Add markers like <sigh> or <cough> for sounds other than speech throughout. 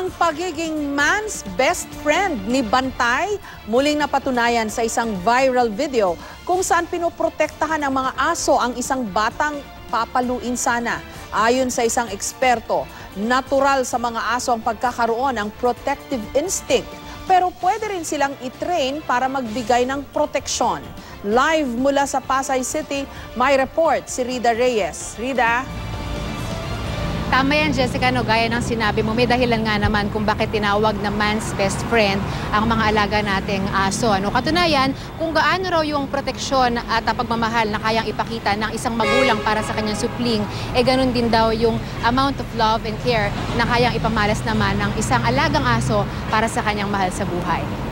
Ang pagiging man's best friend ni Bantay muling napatunayan sa isang viral video kung saan pinoprotektahan ng mga aso ang isang batang papaluin sana. Ayon sa isang eksperto, natural sa mga aso ang pagkakaroon ng protective instinct pero pwede rin silang i-train para magbigay ng proteksyon. Live mula sa Pasay City, may report si Rida Reyes. Rida? Tama yan, Jessica, no, gaya ng sinabi mo, may dahilan nga naman kung bakit tinawag na man's best friend ang mga alaga nating aso. Ano? Katunayan, kung gaano raw yung proteksyon at pagmamahal na kayang ipakita ng isang magulang para sa kanyang supling, eh ganun din daw yung amount of love and care na kayang ipamalas naman ng isang alagang aso para sa kanyang mahal sa buhay.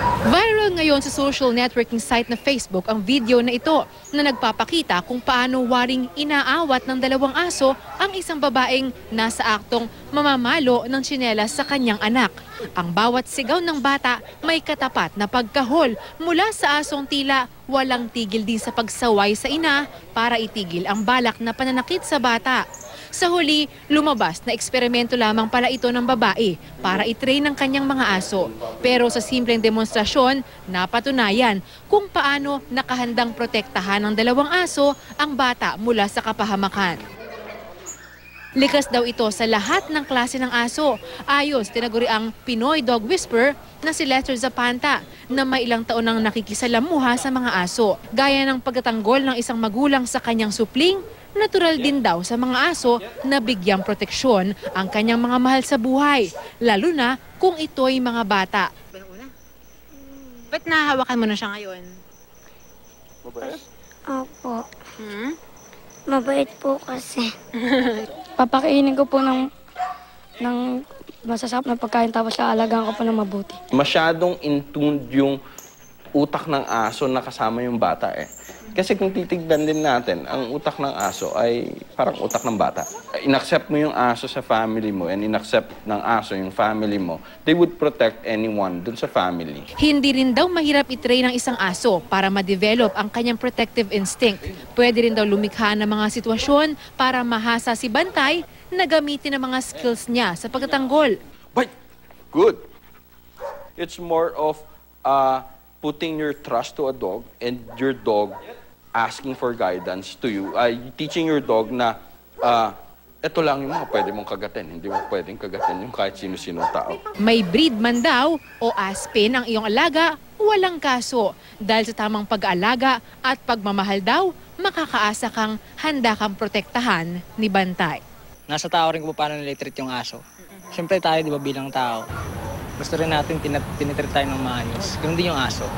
Viral ngayon sa social networking site na Facebook ang video na ito na nagpapakita kung paano waring inaawat ng dalawang aso ang isang babaeng nasa aktong mamamalo ng tsinelas sa kanyang anak. Ang bawat sigaw ng bata may katapat na pagkahol mula sa asong tila walang tigil din sa pagsaway sa ina para itigil ang balak na pananakit sa bata. Sa huli, lumabas na eksperimento lamang pala ito ng babae para itrain ng kanyang mga aso. Pero sa simpleng demonstrasyon, napatunayan kung paano nakahandang protektahan ng dalawang aso ang bata mula sa kapahamakan. Likas daw ito sa lahat ng klase ng aso. Ayos, tinaguri ang Pinoy Dog Whisperer na si Lester Zapanta na may ilang taon nang nakikisalamuha sa mga aso. Gaya ng pagtatanggol ng isang magulang sa kanyang supling, natural din daw sa mga aso na bigyang proteksyon ang kanyang mga mahal sa buhay, lalo na kung ito'y mga bata. Ba't nahawakan mo na siya ngayon? Opo. Hmm? Mabait po kasi. <laughs> Papakainin ko po ng, ng masasarap na pagkain tapos aalagaan ko po ng mabuti. masyadong intuned yung utak ng aso na kasama yung bata eh. Kasi kung titignan din natin, ang utak ng aso ay parang utak ng bata. Inaccept mo yung aso sa family mo and inaccept ng aso yung family mo, they would protect anyone dun sa family. Hindi rin daw mahirap itrain ng isang aso para ma-develop ang kanyang protective instinct. Pwede rin daw lumikha ng mga sitwasyon para mahasa si Bantay na gamitin ang mga skills niya sa pagtatanggol. But good. It's more of uh, putting your trust to a dog and your dog asking for guidance to you. Uh, teaching your dog na uh, ito lang yung mga pwede mong kagatin. Hindi mo pwedeng kagatin yung kahit sino-sino tao. May breed man daw o aspin ang iyong alaga, walang kaso. Dahil sa tamang pag-aalaga at pagmamahal daw, makakaasa kang handa kang protektahan ni Bantay. nasa tao rin kung paano nila-treat yung aso. Siyempre tayo, di ba, bilang tao, gusto rin natin tinat- ng maayos. Ganun din yung aso.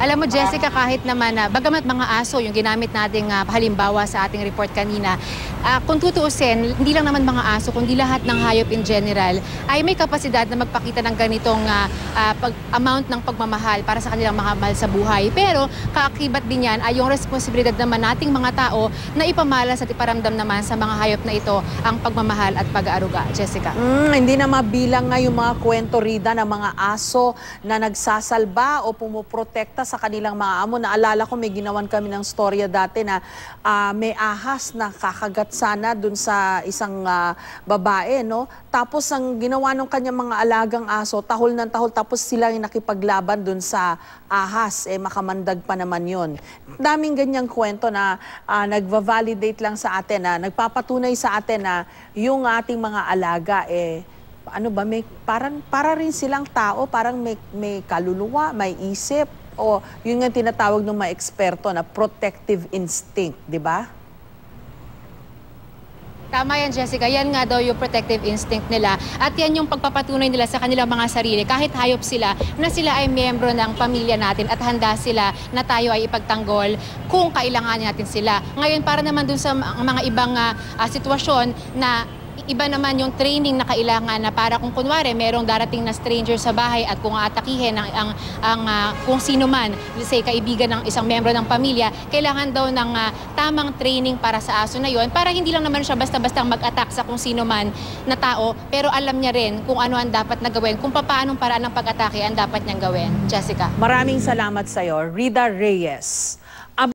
Alam mo Jessica, kahit naman na bagamat mga aso yung ginamit nating ah, halimbawa sa ating report kanina, ah, kung tutuusin, hindi lang naman mga aso, kundi lahat ng hayop in general ay may kapasidad na magpakita ng ganitong ah, ah, pag, amount ng pagmamahal para sa kanilang mga mahal sa buhay. Pero kaakibat din yan ay yung responsibilidad naman nating mga tao na ipamalas at iparamdam naman sa mga hayop na ito ang pagmamahal at pag-aaruga. Jessica. Mm, hindi na mabilang nga yung mga kwento rida ng mga aso na nagsasalba o pumuprotekta sa kanilang mga amo. Naalala ko may ginawan kami ng storya dati na ah, may ahas na kakagat sana dun sa isang ah, babae, no? Tapos ang ginawa ng kanyang mga alagang aso, tahol ng tahol, tapos sila yung nakipaglaban dun sa ahas, eh makamandag pa naman yun. Daming ganyang kwento na ah, nagva-validate lang sa atin, na nagpapatunay sa atin na yung ating mga alaga, eh, ano ba, may, parang, para rin silang tao, parang may, may kaluluwa, may isip, o yun nga tinatawag ng mga eksperto na protective instinct, di ba? Tama yan, Jessica. Yan nga daw yung protective instinct nila. At yan yung pagpapatunay nila sa kanilang mga sarili. Kahit hayop sila, na sila ay miyembro ng pamilya natin at handa sila na tayo ay ipagtanggol kung kailangan natin sila. Ngayon, para naman dun sa mga ibang ah, sitwasyon na iba naman yung training na kailangan na para kung kunwari merong darating na stranger sa bahay at kung aatakihin ang, ang, ang ah, kung sino man, let's say kaibigan ng isang membro ng pamilya, kailangan daw ng ah, tamang training para sa aso na yon para hindi lang naman siya basta-basta mag-attack sa kung sino man na tao, pero alam niya rin kung ano ang dapat na gawin, kung paanong paraan ng pag-atake ang dapat niyang gawin. Jessica. Maraming salamat sa iyo, Rida Reyes.